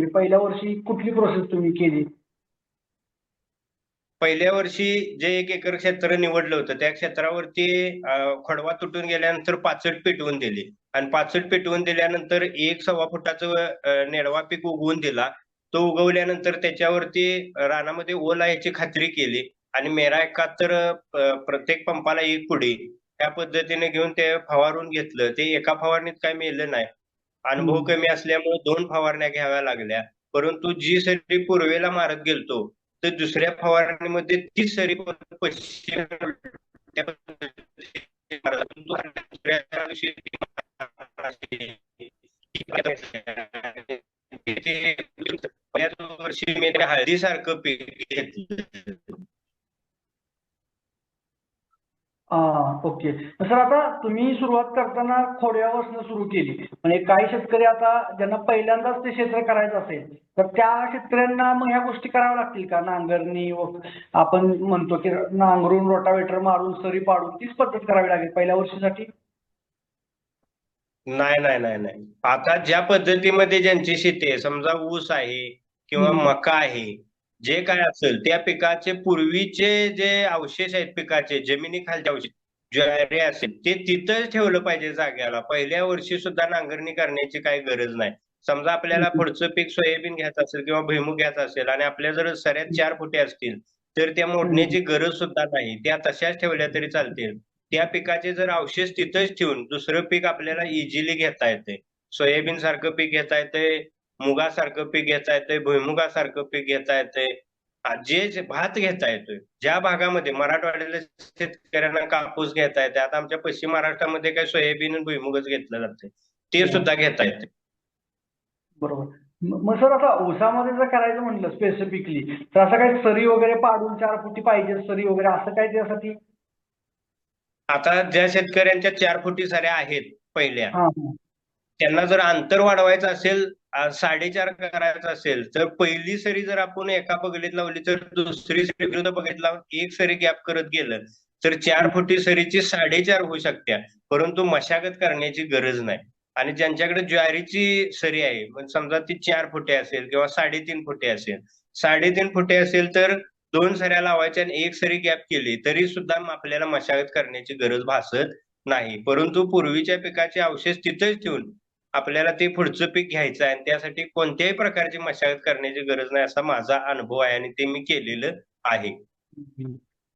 म्हणजे पहिल्या वर्षी कुठली प्रोसेस तुम्ही केली? पहिल्या वर्षी जे एक एकर क्षेत्र निवडलं होतं त्या क्षेत्रावरती खडवा तुटून गेल्यानंतर पाचट पेटवून दिली. आणि पाचट पेटवून दिल्यानंतर एक सव्वा फुटाचं नेडवा पीक उगवून दिला. तो उगवल्यानंतर त्याच्यावरती रानामध्ये ओला याची खात्री केली. आणि मेरा एकाहत्तर प्रत्येक पंपाला एक पुढे त्या पद्धतीने घेऊन ते फवारून घेतलं. ते एका फवारणीत काय मिळलं नाही. अनुभव. कमी असल्यामुळे दोन फवारण्या घ्याव्या लागल्या परंतु जी सरी पूर्वेला मारत गेलतो तर दुसऱ्या फवारणीमध्ये ती सरी पश्चिम वर्षी मी ते हळदीसारखं पीक घेतलं ओके. सर आता तुम्ही सुरुवात करताना खोडव्यापासून सुरू केली. म्हणजे काही शेतकरी आता ज्यांना पहिल्यांदाच ते क्षेत्र करायचं असेल तर त्या शेतकऱ्यांना मग ह्या गोष्टी कराव्या लागतील का? नांगरणी व आपण म्हणतो की नांगरून रोटावेटर मारून सरी पाडून तीच पद्धत करावी लागेल पहिल्या वर्षीसाठी? नाही नाही नाही नाही. आता ज्या पद्धतीमध्ये ज्यांची शेती आहे समजा ऊस आहे किंवा. मका आहे जे काय असेल त्या पिकाचे पूर्वीचे जे अवशेष आहेत पिकाचे जमिनीखालचे अवशेष ज्वारी असेल ते तिथंच ठेवलं पाहिजे जाग्याला. पहिल्या वर्षी सुद्धा नांगरणी करण्याची काही गरज नाही. समजा आपल्याला. पुढचं पीक सोयाबीन घ्यायचं असेल किंवा भुईमुग घ्यायचा असेल आणि आपल्या जर सऱ्यात चार फुटे असतील तर त्या मोडण्याची गरज सुद्धा नाही. त्या तशाच ठेवल्या तरी चालतील. त्या पिकाचे जर अवशेष तिथंच ठेवून दुसरं पीक आपल्याला इझिली घेता येते. सोयाबीन सारखं पीक घेता येते. मुगासारखं पीक घेता येते भुईमुगासारखं पीक घेता येते हा, जे जे भात घेता येतोय ज्या भागामध्ये मराठवाड्यातल्या शेतकऱ्यांना कापूस घेता येते आता आमच्या पश्चिम महाराष्ट्रामध्ये काय सोयाबीन आणि भुईमुगच घेतलं जाते ते सुद्धा घेता येते बरोबर. मग सर आता ऊसामध्ये जर करायचं म्हटलं स्पेसिफिकली तर असं काही सरी वगैरे पाडून चार फुटी पाहिजे सरी वगैरे असं काय त्यासाठी? आता ज्या शेतकऱ्यांच्या चार फुटी साऱ्या आहेत पहिल्या त्यांना जर अंतर वाढवायचं असेल साडेचार करायचं असेल तर पहिली सरी जर आपण एका बगलीत लावली तर दुसरी सरी विरुद्ध बगलीत लावून एक सरी गॅप करत गेलं तर चार फुटी सरीची साडेचार होऊ शकत्या परंतु मशागत करण्याची गरज नाही. आणि ज्यांच्याकडे ज्वारीची सरी आहे मग समजा ती चार फुटे असेल किंवा साडेतीन फुटे असेल साडेतीन फुटे असेल तर दोन सऱ्या लावायच्या आणि एक सरी गॅप केली तरी सुद्धा आपल्याला मशागत करण्याची गरज भासत नाही. परंतु पूर्वीच्या पिकाचे अवशेष तिथेच ठेवून आपल्याला ते पुढचं पीक घ्यायचं आहे आणि त्यासाठी कोणत्याही प्रकारची मशागत करण्याची गरज नाही असा माझा अनुभव आहे आणि ते मी केलेलं आहे.